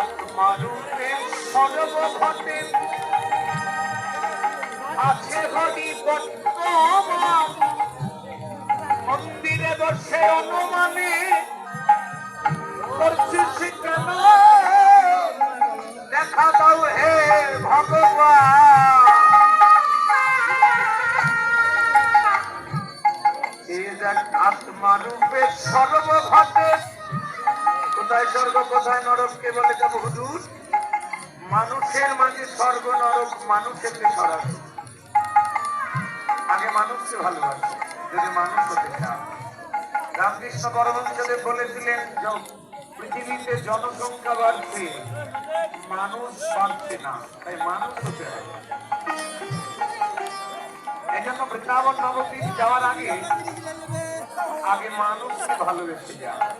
আত্মারূপে সর্বঘটে আছে হরি বর্তমান। মন্দিরে বসে অনুমানে করছিস কেন দেখা দাও হে ভগবান। আত্মারূপে সর্বঘটে কোথায় স্বর্গ কোথায় নরক কে বলে যাব হুজুর। মানুষের মাঝে স্বর্গ নরক মানুষের সরাস আগে মানুষকে ভালোবাসে, যদি মানুষ হতে চান রামকৃষ্ণ পরমহংসদেব বলেছিলেন পৃথিবীতে জনসংখ্যা বাড়ছে, মানুষ বাড়ছে না, তাই মানুষ হতে হবে। এই জন্য বৃন্দাবন নবদ্বীপ যাওয়ার আগে আগে মানুষকে ভালোবেসে যাওয়া